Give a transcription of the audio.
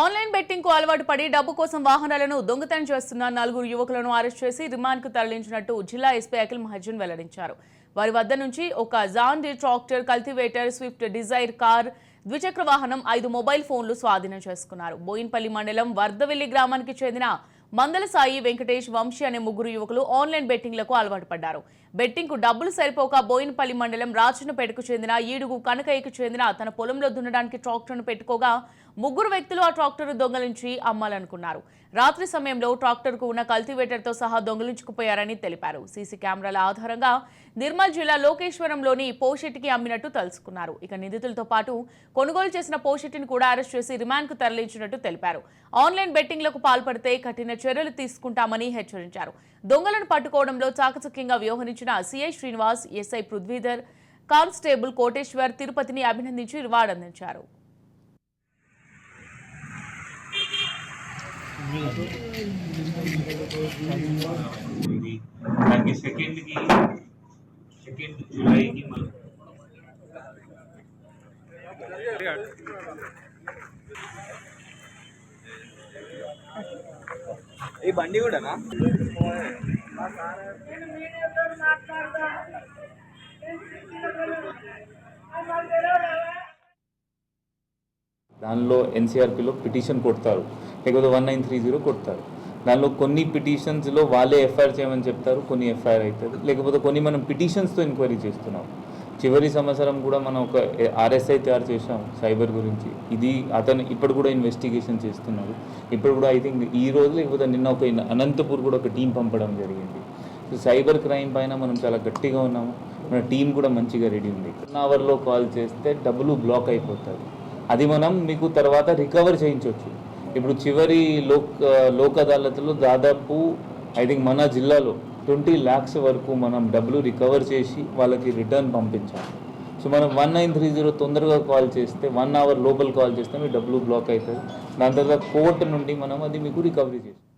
Online బెట్టింగ్కు అలవాటు పడి డబ్బు కోసం వాహనాలను దొంగతనం చేస్తున్న నలుగురు యువకులను అరెస్ట్ చేసి రిమాండ్కు తరలించినట్టు జిల్లా ఎస్పీ అఖిల్ మహజన్ వెల్లడించారు. వారి వద్ద నుంచి ఒక John Deere tractor cultivator Swift Dzire car ద్విచక్ర వాహనం ఐదు మొబైల్ ఫోన్లు స్వాధీనం చేసుకున్నారు. బోయిన్పల్లి మండలం వర్దవెల్లి గ్రామానికి చెందిన మందల సాయి వెంకటేష్ వంశీ అనే ముగ్గురు యువకులు ఆన్లైన్ బెట్టింగ్లకు అలవాటు పడ్డారు. బెట్టింగ్కు డబ్బులు సరిపోక బోయినపల్లి మండలం రాచనపేటకు చెందిన ఈడుగు కనకయ్యకు చెందిన తన పొలంలో దున్నడానికి ట్రాక్టర్ను పెట్టుకోగా ముగ్గురు వ్యక్తులు ఆ ట్రాక్టర్ దొంగలించి అమ్మాలనుకున్నారు. రాత్రి సమయంలో ట్రాక్టర్కు ఉన్న కల్టివేటర్తో సహా దొంగలించుకుపోయారని తెలిపారు. సీసీ కెమెరాల ఆధారంగా నిర్మల్ జిల్లా లోకేశ్వరంలోని పోషెట్టికి అమ్మినట్టు తెలుసుకున్నారు. ఇక నిందితులతో పాటు కొనుగోలు చేసిన పోషెట్టిని కూడా అరెస్ట్ చేసి రిమాండ్కు తరలించినట్టు తెలిపారు. ఆన్లైన్ బెట్టింగ్లకు పాల్పడితే కఠిన చర్యలు తీసుకుంటామని హెచ్చరించారు. దొంగలను పట్టుకోవడంలో చాకచక్యంగా వ్యవహరించిన CI Srinivas SI Prithvidhar constable Koteswar తిరుపతిని అభినందించి రివార్డు అందించారు. దానికి సెకండ్కి సెకండ్ జూలైకి మనం ఈ బండి కూడానా? దానిలో ఎన్సీఆర్పీలో పిటిషన్ కొడతారు. లేకపోతే వన్ నైన్ త్రీ జీరో కొడతారు. దానిలో కొన్ని పిటిషన్స్లో వాళ్ళే ఎఫ్ఐఆర్ చేయమని చెప్తారు కొన్ని ఎఫ్ఐఆర్ అవుతుంది లేకపోతే కొన్ని మనం పిటిషన్స్తో ఎంక్వైరీ చేస్తున్నాం. చివరి సంవత్సరం కూడా మనం ఒక ఆర్ఎస్ఐ తయారు చేసాం సైబర్ గురించి. ఇది అతను ఇప్పుడు కూడా ఇన్వెస్టిగేషన్ చేస్తున్నారు ఇప్పుడు కూడా ఐ థింక్ ఈ రోజు లేకపోతే నిన్న ఒక అనంతపూర్ కూడా ఒక టీం పంపడం జరిగింది. సో సైబర్ క్రైమ్ పైన మనం చాలా గట్టిగా ఉన్నాము. మన టీం కూడా మంచిగా రెడీ ఉంది. వన్ అవర్లో కాల్ చేస్తే డబ్బులు బ్లాక్ అయిపోతుంది అది మనం మీకు తర్వాత రికవర్ చేయించవచ్చు. ఇప్పుడు చివరి లోక్ లోక్ అదాలత్లో దాదాపు ఐ థింక్ మన జిల్లాలో ట్వంటీ ల్యాక్స్ వరకు మనం డబ్బులు రికవర్ చేసి వాళ్ళకి రిటర్న్ పంపించాం సో మనం వన్ నైన్ త్రీ జీరో తొందరగా కాల్ చేస్తే వన్ అవర్ లోపల కాల్ చేస్తే మీ డబ్బులు బ్లాక్ అవుతుంది దాని తర్వాత కోర్టు నుండి మనం అది మీకు రికవరీ చేస్తాం.